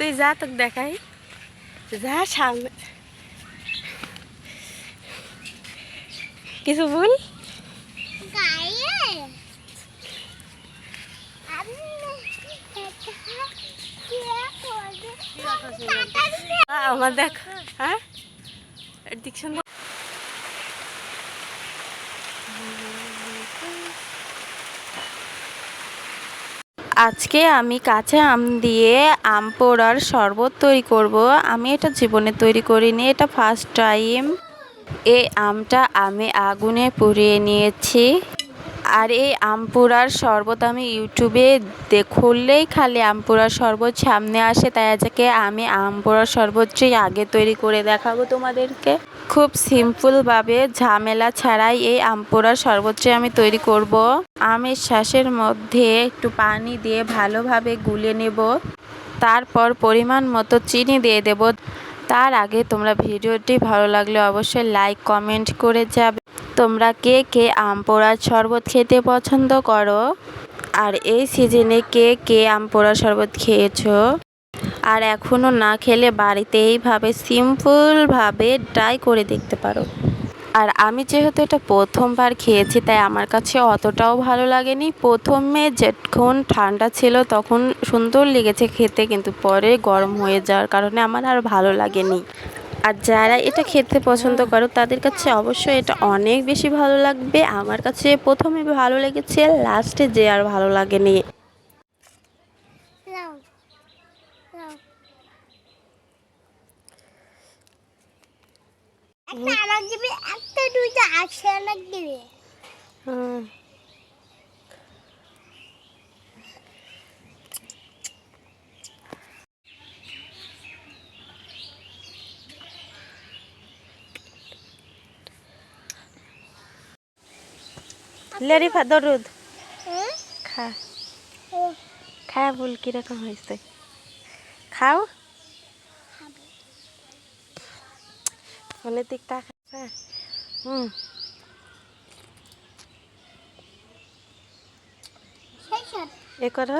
তুই যা তোকে দেখাই। যা সামনে। কিছু ভুল গায়ে আমি আমার দেখ হ্যাঁ? এদিক আজকে আমি কাঁচা আম দিয়ে আম পোড়ার শরবত তৈরি করব। আমি এটা জীবনে তৈরি করিনি, এটা ফার্স্ট টাইম এই আমটা আমি আগুনে পুড়িয়ে নিয়েছি। আর এই আম পোড়ার শরবত আমি ইউটিউবে দেখলেই খালি আম পোড়ার শরবত সামনে আসে, তাই আজকে আমি আম পোড়ার শরবতটি আগে তৈরি করে দেখাবো তোমাদেরকে। খুব সিম্পলভাবে ঝামেলা ছাড়াই এই আম পোড়ার শরবতটি আমি তৈরি করব, আমের শ্বাসের মধ্যে একটু পানি দিয়ে ভালোভাবে গুলে নেব, তারপর পরিমাণ মতো চিনি দিয়ে দেব। তার আগে তোমরা ভিডিওটি ভালো লাগলে অবশ্যই লাইক কমেন্ট করে যাবে। তোমরা কে কে আম পোড়ার শরবত খেতে পছন্দ করো? আর এই সিজনে কে কে আম পোড়ার শরবত খেয়েছো? আর এখনও না খেলে বাড়িতে এইভাবে সিম্পলভাবে ট্রাই করে দেখতে পারো। আর আমি যেহেতু এটা প্রথমবার খেয়েছি, তাই আমার কাছে অতটাও ভালো লাগেনি। প্রথমে যখন ঠান্ডা ছিল তখন সুন্দর লেগেছে খেতে, কিন্তু পরে গরম হয়ে যাওয়ার কারণে আমার আর ভালো লাগেনি। আর যারা এটা খেতে পছন্দ করো, তাদের কাছে অবশ্যই এটা অনেক বেশি ভালো লাগবে। আমার কাছে প্রথমে ভালো লেগেছে লাস্টে যে আর ভালো লাগেনি। একটা আমাকে দিবি একটা দুইটা আছে আমাকে দিবি হুম লেরিফা দরুদ। খা। খা বল কীরকম হয়েছে। খাও। ফোনের দিক হ্যাঁ হুম। এ করো।